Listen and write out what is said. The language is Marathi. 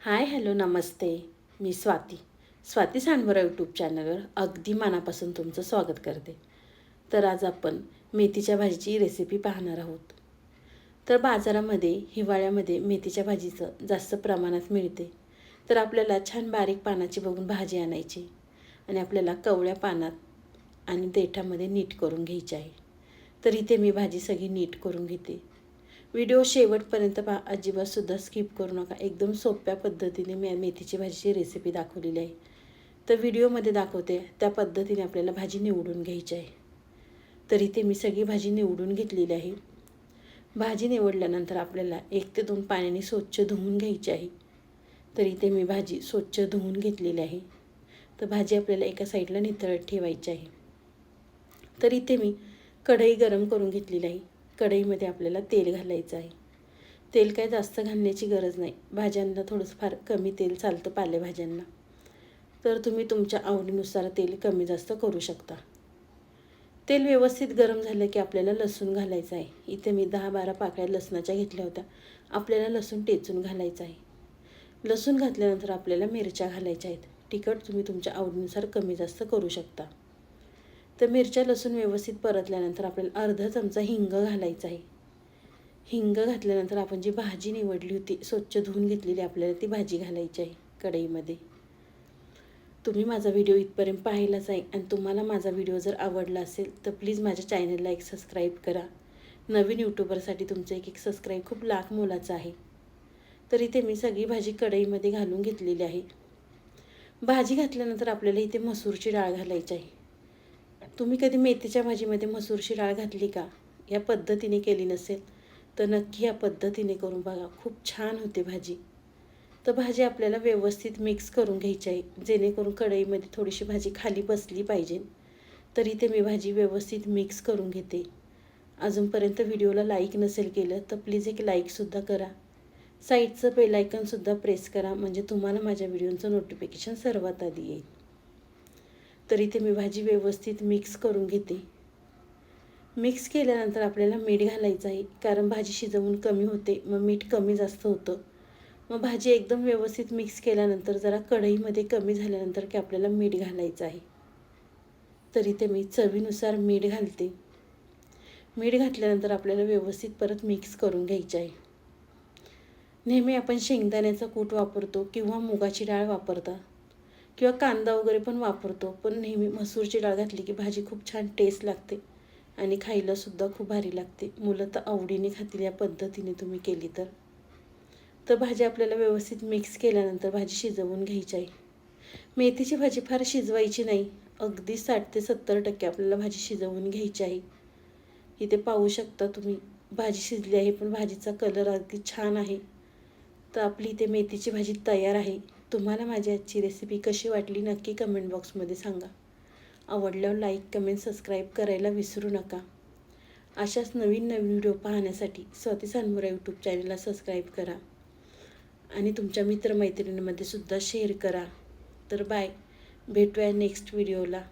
हाय हॅलो नमस्ते. मी स्वाती. स्वाती सांडवरा यूट्यूब चॅनलवर अगदी मनापासून तुमचं स्वागत करते. तर आज आपण मेथीच्या भाजीची रेसिपी पाहणार आहोत. तर बाजारामध्ये हिवाळ्यामध्ये मेथीच्या भाजीचं जास्त प्रमाणात मिळते. तर आपल्याला छान बारीक पानाची बघून भाजी आणायची आणि आपल्याला कवळ्या पानात आणि देठामध्ये नीट करून घ्यायची आहे. तर इथे मी भाजी सगळी नीट करून घेते. व्हिडिओ शेवटपर्यंत पहा. अजिबातसुद्धा स्किप करू नका. एकदम सोप्या पद्धतीने मी मेथीची भाजीची रेसिपी दाखवलेली आहे. तर व्हिडिओमध्ये दाखवते. त्या पद्धतीने आपल्याला भाजी निवडून घ्यायची आहे. तर इथे मी सगळी भाजी निवडून घेतलेली आहे. भाजी निवडल्यानंतर आपल्याला एक ते दोन पाण्याने स्वच्छ धुवून घ्यायची आहे. तर इथे मी भाजी स्वच्छ धुवून घेतलेली आहे. तर भाजी आपल्याला एका साईडला नितळत ठेवायची आहे. तर इथे मी कढई गरम करून घेतलेली आहे. कढईमध्ये आपल्याला तेल घालायचं आहे. तेल काय जास्त घालण्याची गरज नाही. भाज्यांना थोडंसं फार कमी तेल चालतं पालेभाज्यांना. तर तुम्ही तुमच्या आवडीनुसार तेल कमी जास्त करू शकता. तेल व्यवस्थित गरम झालं की आपल्याला लसूण घालायचं आहे. इथे मी दहा बारा पाकळ्या लसणाच्या घेतल्या होत्या. आपल्याला लसूण टेचून घालायचं आहे. लसूण घातल्यानंतर आपल्याला मिरच्या घालायच्या आहेत. तिखट तुम्ही तुमच्या आवडीनुसार कमी जास्त करू शकता. तर मिरच्या लसूण व्यवस्थित परतल्यानंतर आपल्याला अर्धा चमचा हिंग घालायचा आहे. हिंग घातल्यानंतर आपण जी भाजी निवडली होती स्वच्छ धुवून घेतलेली आपल्याला ती भाजी घालायची आहे कढईमध्ये. तुम्ही माझा व्हिडिओ इथपर्यंत पाहिलाच आहे आणि तुम्हाला माझा व्हिडिओ जर आवडला असेल तर प्लीज माझ्या चॅनलला एक सबस्क्राईब करा. नवीन यूट्यूबरसाठी तुमचं एक एक सबस्क्राईब खूप लाख मोलाचं आहे. तर इथे मी सगळी भाजी कढईमध्ये घालून घेतलेली आहे. भाजी घातल्यानंतर आपल्याला इथे मसूरची डाळ घालायची आहे. तुम्ही कधी मेथीच्या भाजीमध्ये मसूरची डाळ घातली का? या पद्धतीने केली नसेल तर नक्की या पद्धतीने करून बघा. खूप छान होते भाजी. तर भाजी आपल्याला व्यवस्थित मिक्स करून घ्यायची आहे. जेणेकरून कढईमध्ये थोडीशी भाजी खाली बसली पाहिजे. तर इथे मी भाजी व्यवस्थित मिक्स करून घेते. अजूनपर्यंत व्हिडिओला लाईक नसेल केलं तर प्लीज एक लाईकसुद्धा करा. साईडचं बेलायकनसुद्धा प्रेस करा म्हणजे तुम्हाला माझ्या व्हिडिओचं नोटिफिकेशन सर्वात आधी येईल. तर इथे मी भाजी व्यवस्थित मिक्स करून घेते. मिक्स केल्यानंतर आपल्याला मीठ घालायचं आहे कारण भाजी शिजवून कमी होते मग मीठ कमी जास्त होतं. मग भाजी एकदम व्यवस्थित मिक्स केल्यानंतर जरा कढईमध्ये कमी झाल्यानंतर की आपल्याला मीठ घालायचं आहे. तर इथे मी चवीनुसार मीठ घालते. मीठ घातल्यानंतर आपल्याला व्यवस्थित परत मिक्स करून घ्यायचं आहे. नेहमी आपण शेंगदाण्याचा कूट वापरतो किंवा मुगाची डाळ वापरता. किंवा कांदा वगैरे पण वापरतो. पण नेहमी मसूरची डाळ घातली की भाजी खूप छान टेस्ट लागते. आणि खायलासुद्धा खूप भारी लागते. मुलं तर आवडीने खातील या पद्धतीने तुम्ही केली तर. तर भाजी आपल्याला व्यवस्थित मिक्स केल्यानंतर भाजी शिजवून घ्यायची आहे. मेथीची भाजी फार शिजवायची नाही. अगदी साठ ते सत्तर टक्के आपल्याला भाजी शिजवून घ्यायची आहे. इथे पाहू शकता तुम्ही भाजी शिजली आहे पण भाजीचा कलर अगदी छान आहे. तर आपली इथे मेथीची भाजी तयार आहे. तुम्हाला माझी आजची रेसिपी कशी वाटली नक्की कमेंट बॉक्समध्ये सांगा. आवडल्यावर लाईक कमेंट सबस्क्राईब करायला विसरू नका. अशाच नवीन नवीन व्हिडिओ पाहण्यासाठी स्वाती सानमुरा यूट्यूब चॅनलला सबस्क्राईब करा. आणि तुमच्या मित्रमैत्रिणींमध्ये सुद्धा शेअर करा. तर बाय भेटूया नेक्स्ट व्हिडिओला